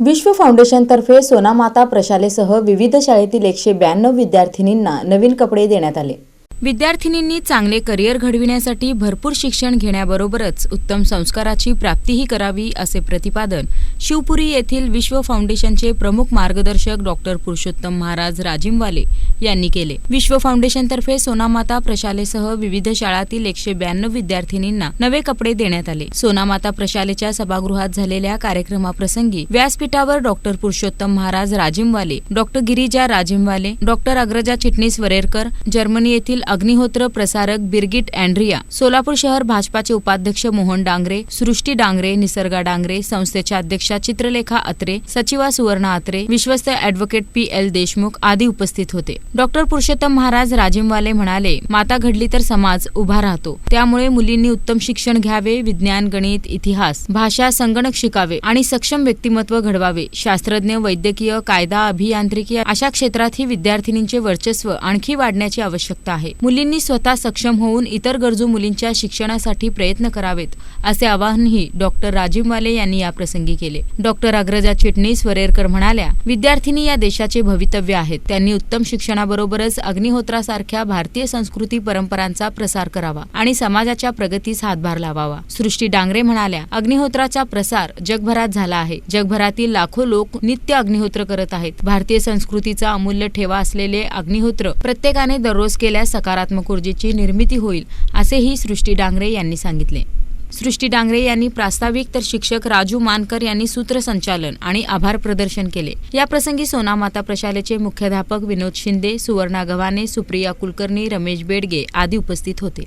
विश्व फाउंडेशनतर्फे सोनामाता प्रशालेसह विविध शाळेतील एकशे ब्याण्णव विद्यार्थिनींना नवीन कपडे देण्यात आले. विद्यार्थिनींनी चांगले करिअर घडविण्यासाठी भरपूर शिक्षण घेण्याबरोबरच उत्तम संस्काराची प्राप्तीही करावी असे प्रतिपादन शिवपुरी येथील विश्व फाउंडेशनचे प्रमुख मार्गदर्शक डॉक्टर पुरुषोत्तम महाराज राजिमवाले यांनी केले. विश्व फाउंडेशनतर्फे सोनामाता प्रशालेसह विविध शाळातील एकशे ब्याण्णव विद्यार्थिनींना नवे कपडे देण्यात आले. सोनामाता प्रशालेच्या सभागृहात झालेल्या कार्यक्रमाप्रसंगी व्यासपीठावर doctor Purushottam Maharaj Rajimwale doctor Girija Rajimwale doctor Agraja Chitnis Varerkar Germany येथील अग्निहोत्र प्रसारक बिर्गिट अँड्रिया सोलापूर शहर भाजपाचे उपाध्यक्ष मोहन डांगरे सृष्टी डांगरे निसर्गा डांगरे संस्थेच्या अध्यक्षा चित्रलेखा अत्रे सचिवा सुवर्णा अत्रे विश्वस्त अॅडव्होकेट पी एल देशमुख आदी उपस्थित होते. डॉक्टर पुरुषोत्तम महाराज राजिमवाले म्हणाले माता घडली तर समाज उभा राहतो. त्यामुळे मुलींनी उत्तम शिक्षण घ्यावे विज्ञान गणित इतिहास भाषा संगणक शिकावे आणि सक्षम व्यक्तिमत्व घडवावे. शास्त्रज्ञ वैद्यकीय कायदा अभियांत्रिकी अशा क्षेत्रातही विद्यार्थिनींचे वर्चस्व आणखी वाढण्याची आवश्यकता आहे. मुलींनी स्वतः सक्षम होऊन इतर गरजू मुलींच्या शिक्षणासाठी प्रयत्न करावेत असे आवाहनही डॉक्टर राजीववाले यांनी याप्रसंगी केले. डॉक्टर अग्रजा चिटणीस वरेरकर म्हणाल्या विद्यार्थिनी या देशाचे भवितव्य आहेत. त्यांनी उत्तम शिक्षणाबरोबरच अग्निहोत्रासारख्या भारतीय संस्कृती परंपरांचा प्रसार करावा आणि समाजाच्या प्रगतीस हातभार लावावा. सृष्टी डांगरे म्हणाल्या अग्निहोत्राचा प्रसार जगभरात झाला आहे. जगभरातील लाखो लोक नित्य अग्निहोत्र करत आहेत. भारतीय संस्कृतीचा अमूल्य ठेवा असलेले अग्निहोत्र प्रत्येकाने दररोज केल्यास सकारात्मक ऊर्जेची निर्मिती होईल असेही सृष्टी डांगरे यांनी सांगितले. सृष्टी डांगरे यांनी प्रास्ताविक तर शिक्षक राजू मानकर यांनी सूत्रसंचालन आणि आभार प्रदर्शन केले. या प्रसंगी सोनामाता प्रशालेचे मुख्याध्यापक विनोद शिंदे सुवर्णा गव्हाणे सुप्रिया कुलकर्णी रमेश बेडगे आदी उपस्थित होते.